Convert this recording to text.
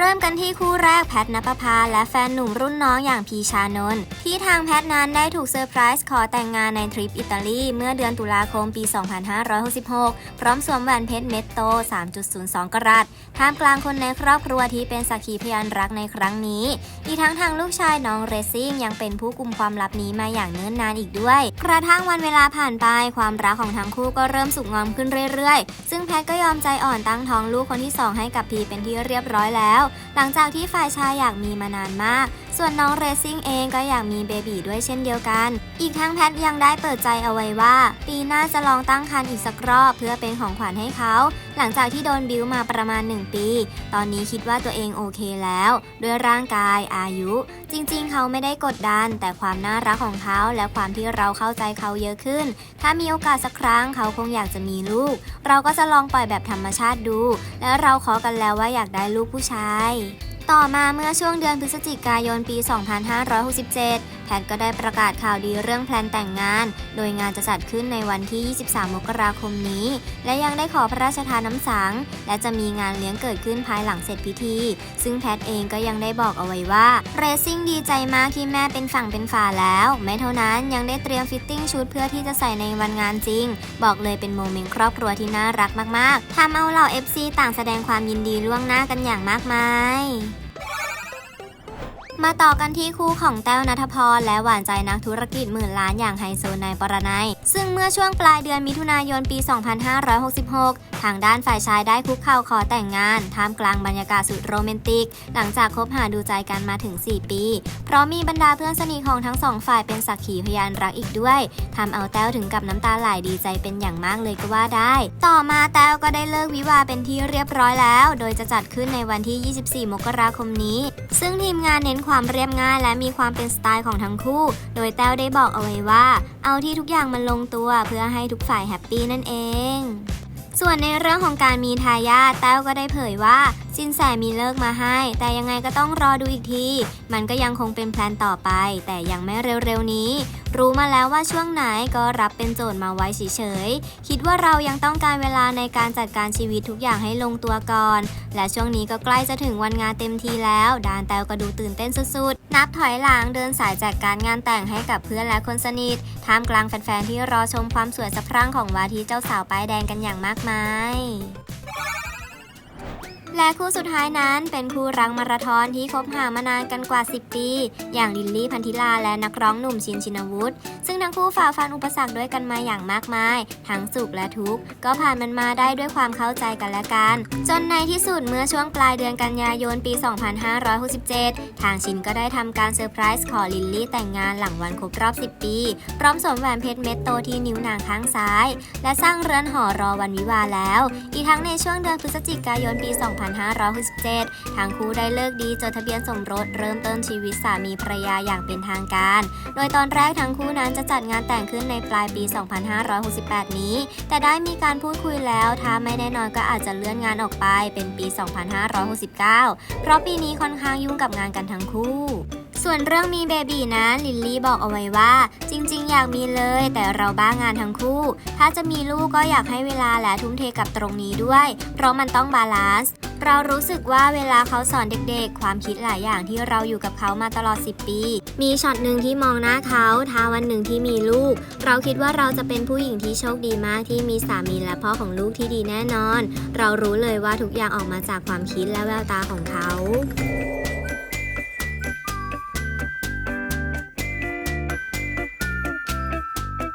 เริ่มกันที่คู่แรกแพทนปภาและแฟนหนุ่มรุ่นน้องอย่างพีชานนท์ที่ทางแพทนั้นได้ถูกเซอร์ไพรส์ขอแต่งงานในทริปอิตาลีเมื่อเดือนตุลาคมปี 2566 พร้อมสวมแหวนเพชรเม็ดโต 3.02 กรัตท่ามกลางคนในครอบครัวที่เป็นสักขีพยานรักในครั้งนี้ อีกทั้งทางลูกชายน้องเรซซิ่งยังเป็นผู้กุมความลับนี้มาอย่างเนิ่นนานอีกด้วย กระทั่งวันเวลาผ่านไปความรักของทั้งคู่ก็เริ่มสุกงอมขึ้นเรื่อยๆ ซึ่งแพทก็ยอมใจอ่อนตั้งท้องลูกคนที่สองให้กับพีเป็นที่เรียบร้อยแล้วหลังจากที่ฝ่ายชายอยากมีมานานมาก ส่วนน้องเรซิ่งเองก็อยากมีเบบีด้วยเช่นเดียวกัน อีกทั้งแพทยังได้เปิดใจเอาไว้ว่า ปีหน้าจะลองตั้งครรภ์อีกสักรอบ เพื่อเป็นของขวัญให้เขา หลังจากที่โดนบิวมาประมาณ 1 ปี ตอนนี้คิดว่าตัวเองโอเคแล้ว ด้วยร่างกายอายุ จริงๆ เขาไม่ได้กดดัน แต่ความน่ารักของเขาและความที่เราเข้าใจเขาเยอะขึ้น ถ้ามีโอกาสสักครั้งเขาคงอยากจะมีลูก เราก็จะลองปล่อยแบบธรรมชาติดู และเราขอกันแล้วว่าอยากได้ลูกผู้ชาย ต่อมาเมื่อช่วงเดือนพฤศจิกายนปี 2567 แพทก็ได้ประกาศข่าวดีเรื่องแพลนแต่งงาน โดยงานจะจัดขึ้นในวันที่ 23 มกราคมนี้ และยังได้ขอพระราชทานน้ำสัง และจะมีงานเลี้ยงเกิดขึ้นภายหลังเสร็จพิธี ซึ่งแพทเองก็ยังได้บอกเอาไว้ว่าเรซิ่งดีใจมากที่แม่เป็นฝั่งเป็นฝาแล้ว ไม่เท่านั้นยังได้เตรียมฟิตติ้งชุดเพื่อที่จะใส่ในวันงานจริง บอกเลยเป็นโมเมนต์ครอบครัวที่น่ารักมากๆทำเอาเหล่า FC ต่างแสดงความยินดีล่วงหน้ากันอย่างมากมาย มาต่อกันที่คู่ของแต้วนัทพร และหวานใจนักธุรกิจหมื่นล้านอย่างไฮโซนายปรนัย ซึ่งเมื่อช่วงปลายเดือนมิถุนายนปี 2566 ทางด้านฝ่ายชายได้คุกเข่าขอแต่งงาน ท่ามกลางบรรยากาศสุดโรแมนติก หลังจากคบหาดูใจกันมาถึง 4 ปี เพราะมีบรรดาเพื่อนสนิทของทั้งสองฝ่ายเป็นสักขีพยานรักอีกด้วยทำเอาแต้วถึงกับน้ำตาไหลดีใจเป็นอย่างมากเลยก็ว่าได้ ต่อมาแต้วก็ได้เลิกวิวาเป็นที่เรียบร้อยแล้ว โดยจะจัดขึ้นในวันที่ 24 มกราคมนี้ ซึ่งทีมงานเน้นความเรียบง่ายและมีความเป็นสไตล์ของทั้งคู่ โดยแต้วได้บอกเอาไว้ว่า เอาที่ทุกอย่างมันลงตัวเพื่อให้ทุกฝ่ายแฮปปี้นั่นเอง ส่วนในเรื่องของการมีทายาทแต้วก็ได้เผยว่า สินแสมีเลิกมาให้ แต่ยังไงก็ต้องรอดูอีกที มันก็ยังคงเป็นแพลนต่อไป แต่ยังไม่เร็วๆนี้ รู้มาแล้วว่าช่วงไหนก็รับเป็นโจทย์มาไว้เฉยๆ คิดว่าเรายังต้องการเวลาในการจัดการชีวิตทุกอย่างให้ลงตัวก่อน และช่วงนี้ก็ใกล้จะถึงวันงานเต็มทีแล้ว ดานแต้วก็ดูตื่นเต้นสุดๆ นับถอยหลังเดินสายจัดการงานแต่งให้กับเพื่อนและคนสนิท ท่ามกลางแฟนๆที่รอชมความสวยสะพรั่งของวาทีเจ้าสาวป้ายแดงกันอย่างมากมาย และคู่สุดท้ายนั้นเป็นคู่รักมาราธอนที่คบหามานานกันกว่า 10 ปี อย่างลิลลี่พันธิลาและนักร้องหนุ่มชินชินวุฒิซึ่งทั้งคู่ฝ่าฟันอุปสรรคด้วยกันมาอย่างมากมาย ทั้งสุขและทุกข์ก็ผ่านมันมาได้ด้วยความเข้าใจกันและกัน จนในที่สุดเมื่อช่วงปลายเดือนกันยายนปี 2567 ทางชินก็ได้ทำการเซอร์ไพรส์ขอลิลลี่แต่งงานหลังวันครบรอบ 10 ปี พร้อมสวมแหวนเพชรเม็ดโตที่นิ้วนางข้างซ้าย และสร้างเรือนหอรอวันวิวาแล้ว อีกทั้งในช่วงเดือนพฤศจิกายนปี 2 2567ทางคู่ได้เลิกดีจดทะเบียนสมรสเริ่มต้นชีวิตสามีภรรยาอย่างเป็นทางการ โดยตอนแรกทั้งคู่นั้นจะจัดงานแต่งขึ้นในปลายปี 2568 นี้ แต่ได้มีการพูดคุยแล้วถ้าไม่แน่นอนก็อาจจะเลื่อนงานออกไปเป็นปี 2569 เพราะปีนี้ค่อนข้างยุ่งกับงานกันทั้งคู่ส่วนเรื่องมีเบบีนะลิลลี่บอกเอาไว้ว่า จริงๆ อยากมีเลย แต่เราบ้างงานทั้งคู่ ถ้าจะมีลูกก็อยากให้เวลาและทุ่มเทกับตรงนี้ด้วย เพราะมันต้องบาลานซ์ เรารู้สึกว่าเวลาเขาสอนเด็กๆ ความคิดหลายอย่างที่เราอยู่กับเขามาตลอด 10 ปี มีช็อตหนึ่งที่มองหน้าเขาท้าวันหนึ่งที่มีลูก เราคิดว่าเราจะเป็นผู้หญิงที่โชคดีมากที่มีสามีและพ่อของลูกที่ดีแน่นอน เรารู้เลยว่าทุกอย่างออกมาจากความคิดและแววตาของเขา